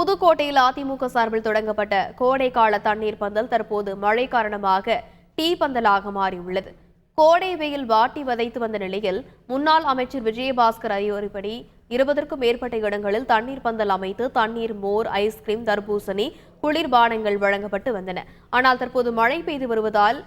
புதுக்கோட்டையில் அதிமுக சார்பில் தொடங்கப்பட்ட கோடைக்கால தண்ணீர் பந்தல் தற்போது மழை காரணமாக டீ பந்தலாக மாறியுள்ளது. கோடை வெயில் வாட்டி வதைத்து வந்த நிலையில் முன்னாள் அமைச்சர் விஜயபாஸ்கர் அறிவுரைப்படி இருபதற்கும் மேற்பட்ட இடங்களில் தண்ணீர் பந்தல் அமைத்து தண்ணீர் மோர் ஐஸ்கிரீம் தர்பூசணி குளிர்பானங்கள் வழங்கப்பட்டு வந்தன. ஆனால் தற்போது மழை பெய்து வருவதால்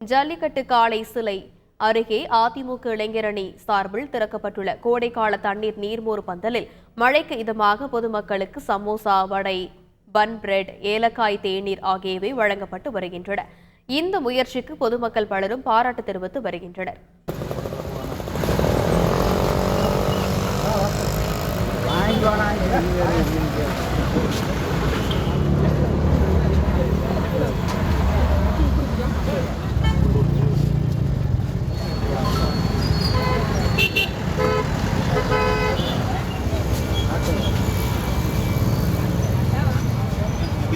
ஜல்லிக்கட்டு காளை சிலை அருகே அதிமுக இளைஞரணி சார்பில் திறக்கப்பட்டுள்ள கோடைக்கால தண்ணீர் நீர்மோர் பந்தலில் மழைக்கு இதமாக பொதுமக்களுக்கு சமோசா வடை பன் பிரெட் ஏலக்காய் தேநீர் ஆகியவை வழங்கப்பட்டு வருகின்றன. இந்த முயற்சிக்கு பொதுமக்கள் பலரும் பாராட்டு தெரிவித்து வருகின்றனர்.